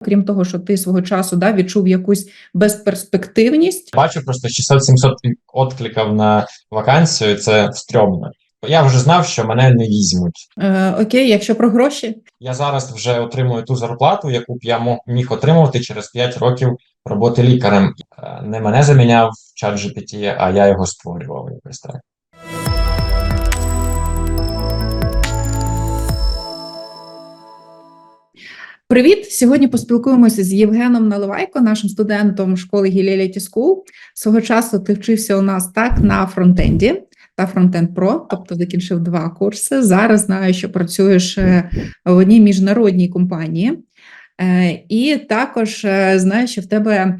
Крім того, що ти свого часу да, відчув якусь безперспективність. Бачу просто 600-700 відкликів на вакансію, це стрьомно. Я вже знав, що мене не візьмуть. Е, окей, якщо про гроші, Я зараз вже отримую ту зарплату, яку б я міг отримувати через 5 років роботи лікарем. Е, Не мене заміняв чат GPT, а я його створював якось так. Привіт! Сьогодні поспілкуємося з Євгеном Наливайко, нашим студентом школи Гіліліті School. Свого часу ти вчився у нас так на фронтенді та фронтенд Про, тобто закінчив два курси. Зараз знаю, що працюєш е, в одній міжнародній компанії, Е, і також е, знаю, що в тебе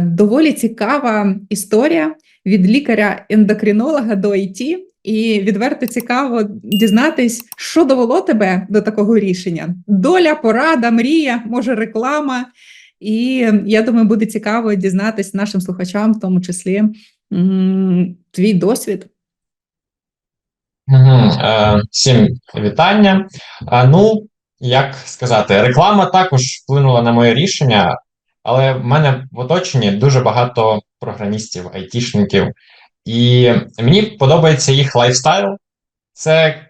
доволі цікава історія від лікаря-ендокринолога до ІТ. І відверто цікаво дізнатись, що довело тебе до такого рішення: доля, порада, мрія, може, реклама. І я думаю, буде цікаво дізнатись нашим слухачам, в тому числі твій досвід. Е, всім вітання. Е, ну, як сказати, реклама також вплинула на моє рішення, але в мене в оточенні дуже багато програмістів, айтішників, і мені подобається їх лайфстайл. Це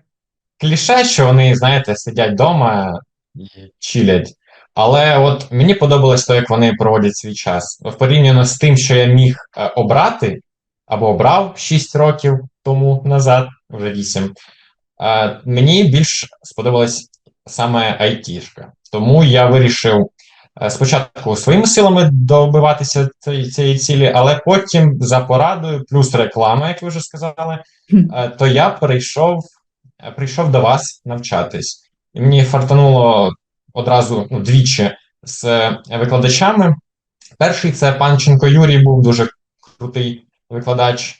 кліше, що вони, знаєте, сидять вдома і чилять. Але от мені подобалось те, як вони проводять свій час. Порівняно з тим, що я міг е, обрати або обрав 6 років тому назад, вже 8, е, мені більш сподобалась саме айтішка. Тому я вирішив спочатку своїми силами добиватися цієї, цієї цілі, але потім за порадою, плюс реклама, як ви вже сказали, е, то я перейшов, е, прийшов до вас навчатись. І мені фартануло одразу ну, двічі з е, викладачами. Перший це Панченко Юрій був дуже крутий викладач.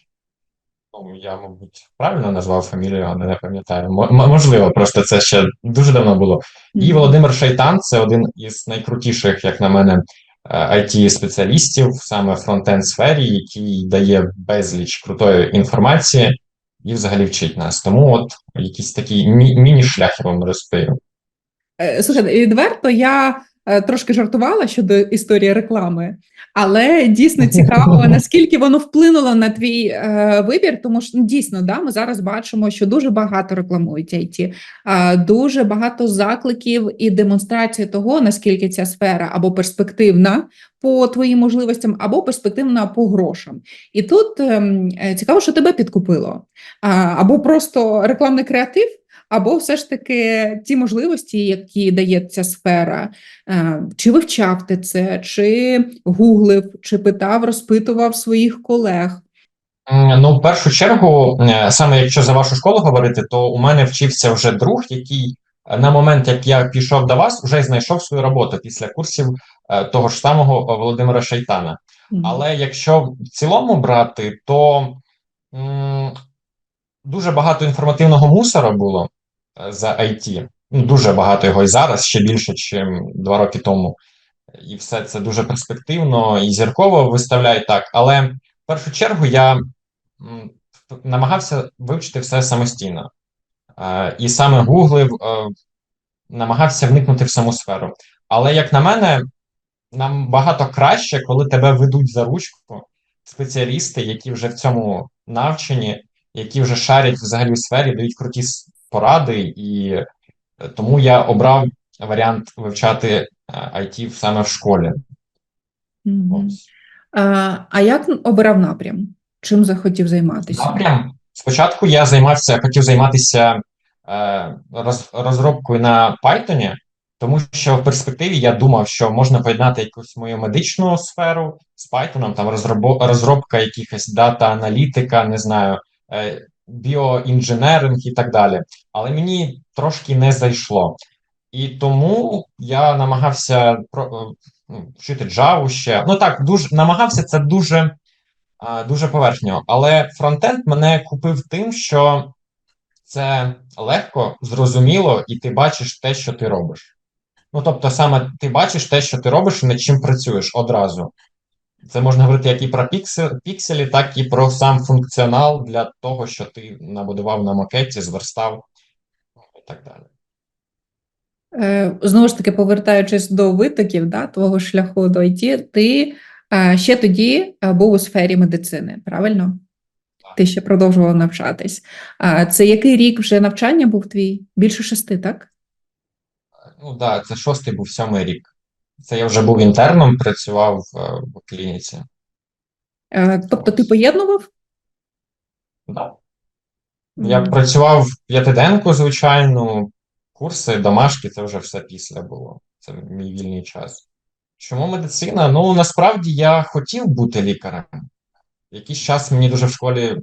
Ну, я, мабуть, правильно назвав фамілію, але не пам'ятаю. Можливо, просто це ще дуже давно було. І Володимир Шайтан це один із найкрутіших, як на мене, it спеціалістів саме в фронтенд сфері, який дає безліч крутої інформації і взагалі вчить нас. Тому от якийсь такий мі- міні-шлях я вам розповів. Е, Слухайте, відверто я е, трошки жартувала щодо історії реклами, але дійсно цікаво, наскільки воно вплинуло на твій е, вибір, тому що ну, дійсно да, ми зараз бачимо, що дуже багато рекламують IT, е, дуже багато закликів і демонстрації того, наскільки ця сфера або перспективна по твоїм можливостям, або перспективна по грошам. І тут ем, е, цікаво, що тебе підкупило, А, або просто рекламний креатив. Або все ж таки ті можливості, які дає ця сфера, Е, чи вивчав ти це, чи гуглив, чи питав, розпитував своїх колег. Ну, в першу чергу, е, саме якщо за вашу школу говорити, то у мене вчився вже друг, який е, на момент, як я пішов до вас, вже знайшов свою роботу після курсів того ж самого Володимира Шайтана. Але якщо в цілому брати, то м, дуже багато інформативного мусора було за IT. Ну, дуже багато його і зараз, ще більше, ніж два роки тому. І все це дуже перспективно і зірково виставляють так. Але в першу чергу я намагався вивчити все самостійно. Е, і саме гуглив, е, намагався вникнути в саму сферу. Але, як на мене, нам багато краще, коли тебе ведуть за ручку спеціалісти, які вже в цьому навчені, які вже шарять взагалі в сфері, дають круті поради, і е, тому я обрав варіант вивчати е, IT саме в школі. Мгм. Ось. А, а як обирав напрям? Чим захотів займатися? Напрям. Спочатку я займався, хотів займатися е, роз, розробкою на Python, тому що в перспективі я думав, що можна поєднати якусь мою медичну сферу з Python, там розробо, розробка якихось дата-аналітика, не знаю, е, біоінженеринг і так далі. Але мені трошки не зайшло. І тому я намагався про, е, ну, вчити Java ще. Ну так, дуже намагався це дуже дуже поверхньо. Але фронтенд мене купив тим, що це легко, зрозуміло, і ти бачиш те, що ти робиш. Ну, тобто, саме ти бачиш те, що ти робиш, і над чим працюєш одразу. Це можна говорити як і про пікселі, так і про сам функціонал для того, що ти набудував на макеті, зверстав так далі. Е, Знову ж таки, повертаючись до витоків да, твого шляху до ІТ, ти е, ще тоді е, був у сфері медицини, правильно? Так. Ти ще продовжував навчатись. Це який рік вже навчання був твій? Більше шести, так? Ну так, це шостий був сьомий рік. Це я вже був інтерном, працював в клініці. Тобто ти поєднував? Да. Я працював п'ятиденку, звичайно, курси, домашки, це вже все після було. Це мій вільний час. Чому медицина? Ну, насправді я хотів бути лікарем. Якийсь час мені дуже в школі е,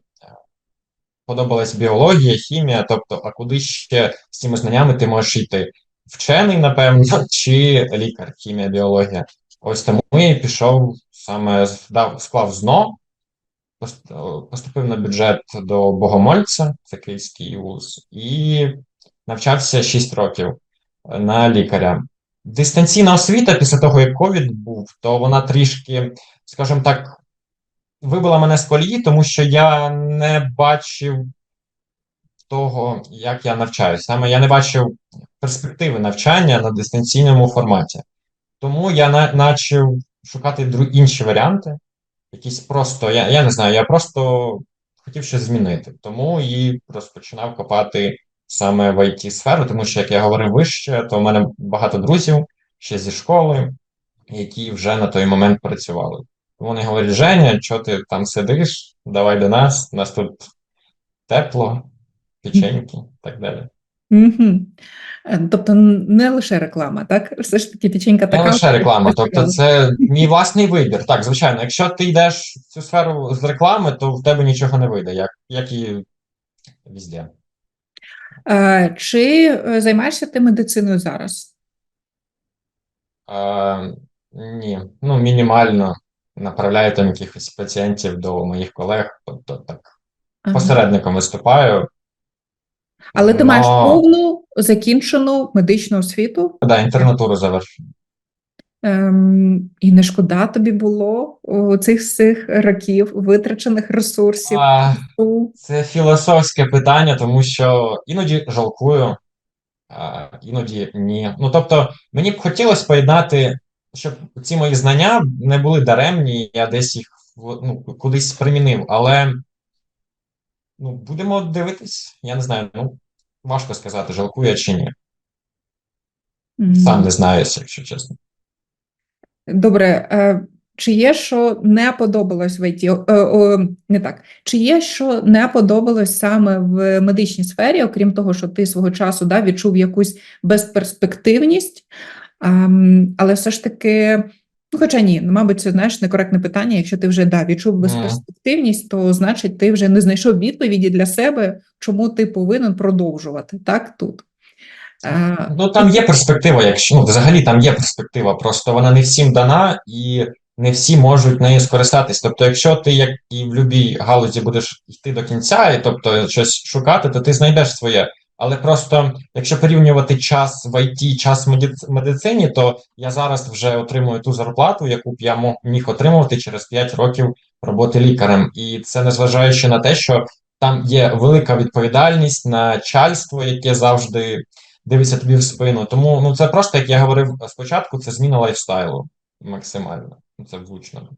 подобалась біологія, хімія, тобто, а куди ще з цими знаннями ти можеш йти? Вчений, напевно, чи лікар, хімія, біологія. Ось тому я і пішов саме дав, склав ЗНО, поступив на бюджет до Богомольця, це Київський вуз, і навчався 6 років на лікаря. Дистанційна освіта після того, як ковід був, то вона трішки, скажімо так, вибила мене з колії, тому що я не бачив того, як я навчаюся. Саме я не бачив перспективи навчання на дистанційному форматі. Тому я почав шукати інші варіанти. Якісь просто, я, я не знаю, я просто хотів щось змінити. Тому і розпочинав копати саме в it сферу, тому що, як я говорив вище, то в мене багато друзів ще зі школи, які вже на той момент працювали. Тому вони говорять: Женя, що ти там сидиш? Давай до нас, у нас тут тепло, печеньки і так далі. Е, Тобто не лише реклама, так? Все ж таки печенька така. Не лише реклама, тобто це мій власний вибір. Так, звичайно, якщо ти йдеш в цю сферу з реклами, то в тебе нічого не вийде, як, як і везде. Е, Чи е, займаєшся ти медициною зараз? Е, ні, ну мінімально направляю там якихось пацієнтів до моїх колег, тобто так Ага. посередником виступаю. Але ти маєш повну закінчену медичну освіту, Да, інтернатуру завершив. ем, і не шкода тобі було у цих всіх років витрачених ресурсів. А. Це філософське питання, тому що іноді жалкую, а іноді ні. Ну тобто, мені б хотілося поєднати, щоб ці мої знання не були даремні, я десь їх ну, кудись примінив, але ну, будемо дивитись. Я не знаю, ну важко сказати, жалкую я чи ні. Сам не знаю, якщо чесно. Добре, е, чи є, що не подобалось в ІТ? Е, не так. Чи є, що не подобалось саме в медичній сфері, окрім того, що ти свого часу да, відчув якусь безперспективність, ем, але все ж таки, ну, хоча ні, ну, мабуть, це знаєш некоректне питання. Якщо ти вже да, відчув безперспективність, то значить ти вже не знайшов відповіді для себе, чому ти повинен продовжувати так тут. Е, Ну там є перспектива, якщо ну, взагалі там є перспектива, просто вона не всім дана і не всі можуть нею скористатись. Тобто, якщо ти, як і в будь-якій галузі, будеш йти до кінця, і тобто щось шукати, то ти знайдеш своє. Але просто якщо порівнювати час в ІТ, час в медицині, то я зараз вже отримую ту зарплату, яку б я міг отримувати через 5 років роботи лікарем. І це незважаючи на те, що там є велика відповідальність, начальство, яке завжди дивиться тобі в спину. Тому ну це просто, як я говорив спочатку, це зміна лайфстайлу максимально. Ну, Це влучно.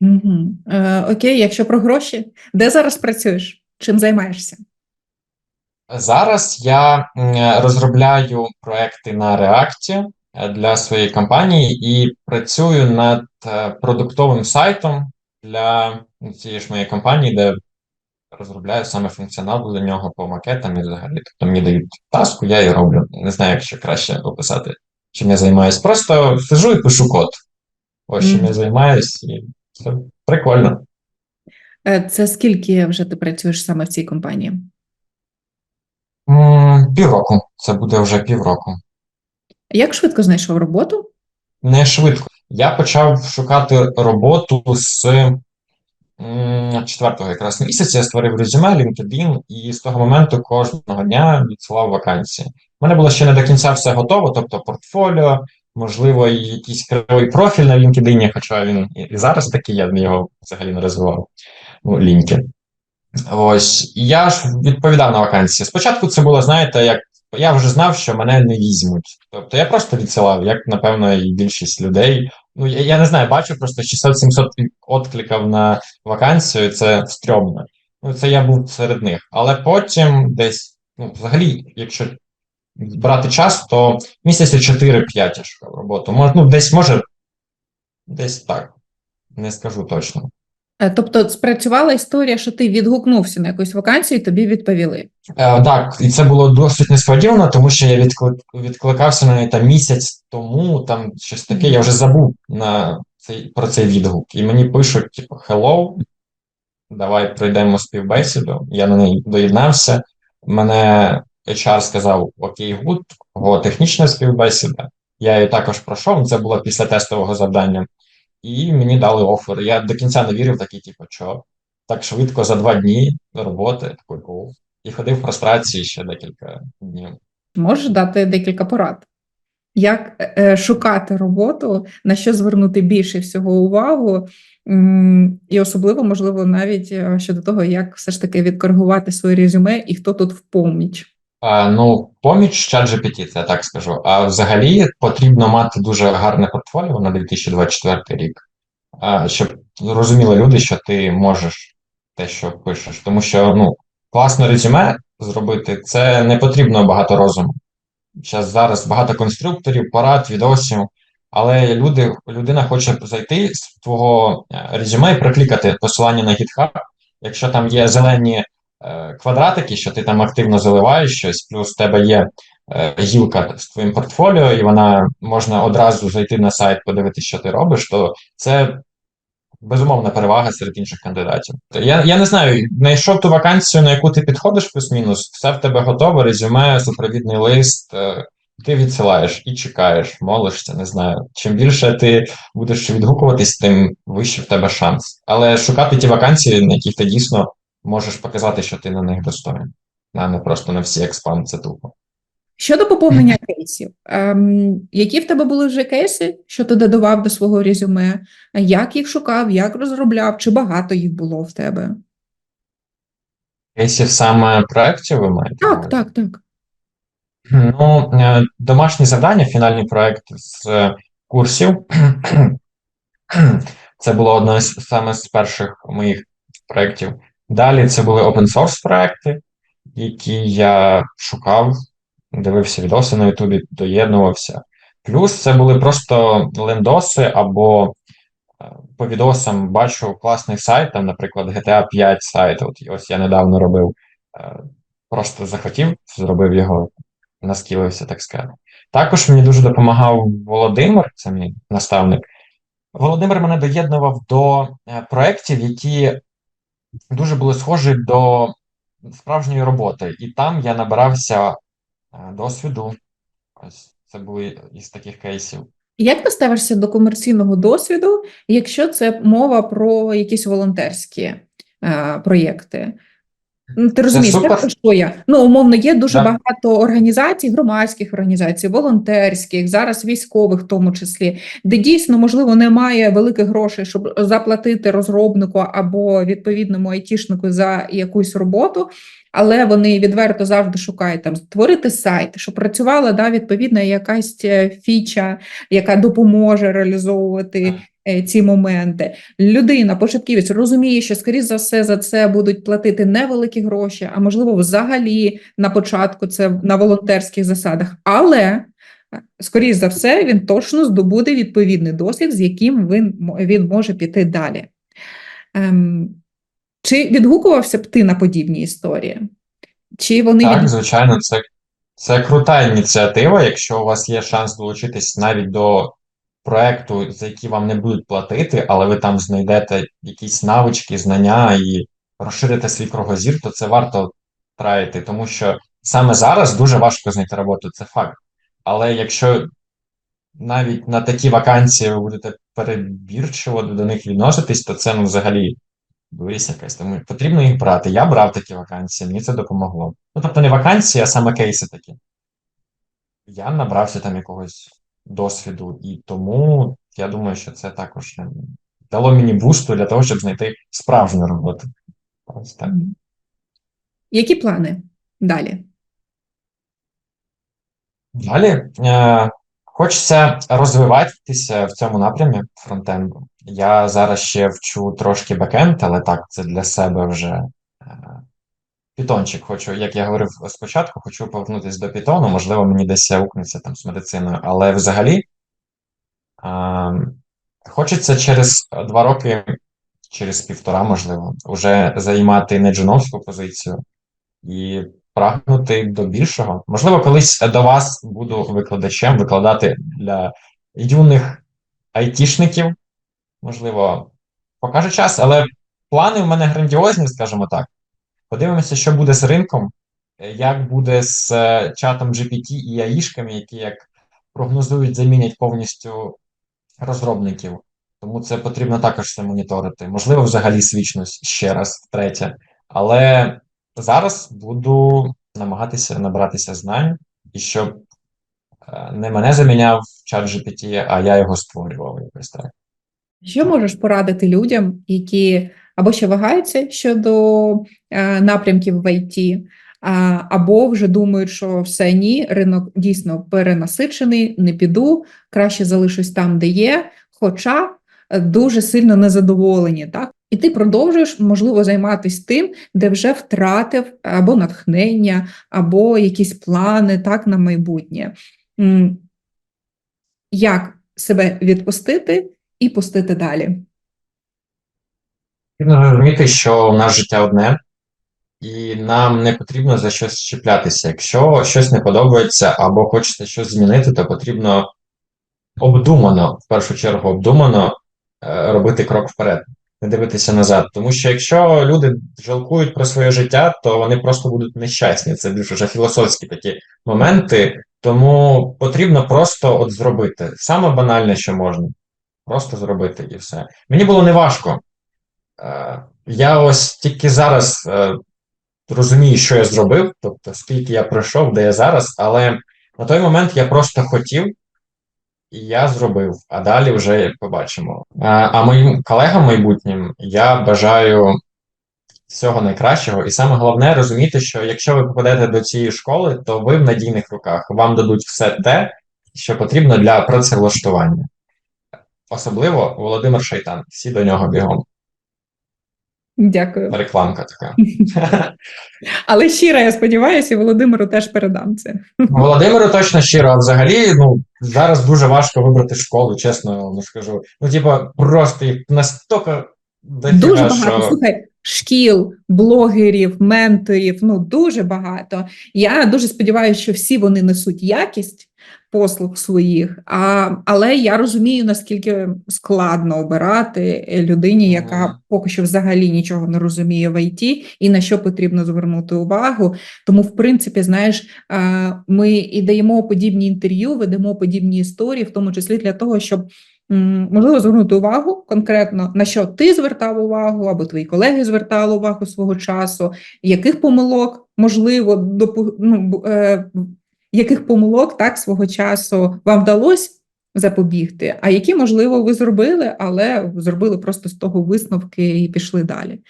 Угу. Е, окей, якщо про гроші, де зараз працюєш? Чим займаєшся? Зараз я розробляю проекти на React е, для своєї компанії і працюю над е, продуктовим сайтом для цієї ж моєї компанії, де розробляю саме функціонал для нього по макетам і взагалі. Тобто мені дають таску, я її роблю. Не знаю, як ще краще описати, чим я займаюся. Просто сижу і пишу код. Ось чим Мгм. я займаюсь, і це прикольно. Е, Це скільки вже ти працюєш саме в цій компанії? М, Півроку. Це буде вже півроку. Як швидко знайшов роботу? Не швидко. Я почав шукати роботу з м, четвертого якраз місяця. Я створив резюме, LinkedIn, і з того моменту кожного дня відсилав вакансії. У мене було ще не до кінця все готово, тобто портфоліо, можливо, і якийсь кривий профіль на LinkedIn, хоча він і і зараз такий, я його взагалі не розвивав. Ну, LinkedIn. Ось, я ж відповідав на вакансії. Спочатку це було, знаєте, як я вже знав, що мене не візьмуть. Тобто я просто відсилав, як, напевно, і більшість людей. Ну, я, я не знаю, бачу просто 600-700 відкликів на вакансію, це стрьомно. Ну, це я був серед них. Але потім десь, ну, взагалі, якщо брати час, то місяці 4-5 я шукав роботу. Мож, ну, десь може, десь так. Не скажу точно. Е, Тобто спрацювала історія, що ти відгукнувся на якусь вакансію, і тобі відповіли. Е, так, і це було досить несподівано, тому що я відклик, відкликався на неї там місяць тому, там щось таке, я вже забув на цей, про цей відгук. І мені пишуть, типу, hello, давай пройдемо співбесіду. Я на неї доєднався. Мене HR сказав окей, гуд, технічна співбесіда. Я її також пройшов, це було після тестового завдання. І мені дали офер. Я до кінця не вірив, такий, типу, що так швидко за два дні роботи, «О». І ходив в фрустрації ще декілька днів. Можеш дати декілька порад? Як е, шукати роботу, на що звернути більше всього увагу, і особливо, можливо, навіть е, щодо того, як все ж таки відкоригувати своє резюме і хто тут в поміч. Ну, поміч ChatGPT, це я так скажу. А взагалі потрібно мати дуже гарне портфоліо на 2024 рік, щоб розуміли люди, що ти можеш те, що пишеш. Тому що ну, класне резюме зробити це не потрібно багато розуму. Зараз зараз багато конструкторів, парад, відосів, але люди, людина хоче зайти з твого е, резюме і приклікати посилання на GitHub. Якщо там є зелені квадратики, що ти там активно заливаєш щось, плюс в тебе є е, гілка з твоїм портфоліо, і вона можна одразу зайти на сайт, подивитися, що ти робиш, то це безумовна перевага серед інших кандидатів. Я, я не знаю, знайшов ту вакансію, на яку ти підходиш плюс-мінус, все в тебе готове, резюме, супровідний лист. е, Ти відсилаєш і чекаєш, молишся, не знаю. Чим більше ти будеш відгукуватись, тим вище в тебе шанс. Але шукати ті вакансії, на яких ти дійсно можеш показати, що ти на них достоин, а не просто на всі експан, це тупо. Щодо поповнення кейсів, ем, які в тебе були вже кейси, що ти додавав до свого резюме? Як їх шукав, як розробляв, чи багато їх було в тебе? Кейсів саме проєктів ви маєте? Так, так, так. Ну, е, домашні завдання, фінальний проект з е, курсів. Це було одне з саме з перших моїх проєктів. Далі це були open source проекти, які я шукав, дивився відоси на Ютубі, доєднувався. Плюс це були просто лендоси або е, по відосам бачу класний сайт, там, наприклад, GTA 5 сайт. От ось я недавно робив, е, просто захотів, зробив його, наскілився, так сказати. Також мені дуже допомагав Володимир, це мій наставник. Володимир мене доєднував до е, проєктів, які дуже були схожі до справжньої роботи. І там я набирався е, досвіду. Ось це були із таких кейсів. Як ти ставишся до комерційного досвіду, якщо це мова про якісь волонтерські е, проєкти? Ну, Ти розумієш, супер. так, що я? Ну, умовно, є дуже Да. багато організацій, громадських організацій, волонтерських, зараз військових в тому числі, де дійсно, можливо, немає великих грошей, щоб заплатити розробнику або відповідному айтішнику за якусь роботу, але вони відверто завжди шукають там створити сайт, щоб працювала да, відповідна якась е, фіча, яка допоможе реалізовувати е, ці моменти. Людина, початківець, розуміє, що, скоріш за все, за це будуть платити невеликі гроші, а можливо, взагалі на початку це на волонтерських засадах. Але, е, скоріш за все, він точно здобуде відповідний досвід, з яким він, він може піти далі. Ем, чи відгукувався б ти на подібні історії? Чи вони Так, від... звичайно, це, це крута ініціатива, якщо у вас є шанс долучитись навіть до проекту, за який вам не будуть платити, але ви там знайдете якісь навички, знання і розширите свій кругозір, то це варто траїти, тому що саме зараз дуже важко знайти роботу, це факт. Але якщо навіть на такі вакансії ви будете перебірчиво до них відноситись, то це ну, взагалі дурість якась. Тому потрібно їх брати. Я брав такі вакансії, мені це допомогло. Ну, тобто не вакансії, а саме кейси такі. Я набрався там якогось досвіду, і тому я думаю, що це також е, дало мені бусту для того, щоб знайти справжню роботу. Ось так. Які плани далі? Далі е, хочеться розвиватися в цьому напрямі фронтенду. Я зараз ще вчу трошки бекенд, але так, це для себе вже е, Пітончик хочу, як я говорив спочатку, хочу повернутися до Пітону. Можливо, мені десь аукнеться там з медициною, але взагалі е, хочеться через два роки, через півтора, можливо, вже займати не джуновську позицію і прагнути до більшого. Можливо, колись до вас буду викладачем викладати для юних айтішників. Можливо, покаже час, але плани в мене грандіозні, скажімо так. Подивимося, що буде з ринком, як буде з е, чатом GPT і АІшками, які як прогнозують, замінять повністю розробників. Тому це потрібно також все моніторити. Можливо, взагалі свічність ще раз, втретє. Але зараз буду намагатися набратися знань, і щоб е, не мене заміняв чат GPT, а я його створював якось так. Що можеш порадити людям, які або ще вагаються щодо е, напрямків в ІТ, або вже думають, що все ні, ринок дійсно перенасичений, не піду, краще залишусь там, де є, хоча е, дуже сильно незадоволені, так? І ти продовжуєш, можливо, займатися тим, де вже втратив або натхнення, або якісь плани так на майбутнє. Як себе відпустити і пустити далі? Потрібно розуміти, що у нас життя одне, і нам не потрібно за щось чіплятися. Якщо щось не подобається або хочеться щось змінити, то потрібно обдумано, в першу чергу, обдумано е, робити крок вперед, не дивитися назад. Тому що якщо люди жалкують про своє життя, то вони просто будуть нещасні. Це більш вже філософські такі моменти. Тому потрібно просто от зробити. Саме банальне, що можна. Просто зробити і все. Мені було неважко. Е, Я ось тільки зараз е, розумію, що я зробив, тобто скільки я пройшов, де я зараз, але на той момент я просто хотів, я зробив, а далі вже побачимо. А, моїм колегам майбутнім я бажаю всього найкращого, і саме головне розуміти, що якщо ви попадете до цієї школи, то ви в надійних руках. Вам дадуть все те, що потрібно для працевлаштування. Особливо Володимир Шайтан. Всі до нього бігом. Дякую. Рекламка така. Але щиро, я сподіваюся, і Володимиру теж передам це. Володимиру точно щиро, а взагалі, ну, зараз дуже важко вибрати школу, чесно вам скажу. Ну, типа, просто їх настільки Дуже багато. що... Слухай, шкіл, блогерів, менторів, ну дуже багато. Я дуже сподіваюся, що всі вони несуть якість послуг своїх, а, але я розумію, наскільки складно обирати людині, яка Мгм. поки що взагалі нічого не розуміє в ІТ і на що потрібно звернути увагу. Тому, в принципі, знаєш, ми і даємо подібні інтерв'ю, ведемо подібні історії, в тому числі для того, щоб можливо звернути увагу конкретно на що ти звертав увагу, або твої колеги звертали увагу свого часу, яких помилок можливо допу... ну, е, яких помилок так свого часу вам вдалося запобігти, а які можливо ви зробили, але зробили просто з того висновки і пішли далі.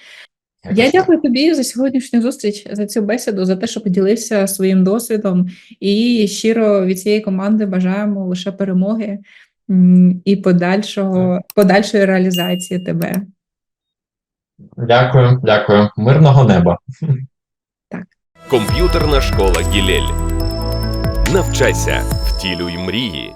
Я дякую тобі за сьогоднішню зустріч, за цю бесіду, за те, що поділився своїм досвідом. І щиро від цієї команди бажаємо лише перемоги і подальшого, подальшої реалізації тебе. Дякую, дякую. Мирного неба. Комп'ютерна школа Гілель. Навчайся, втілюй мрії.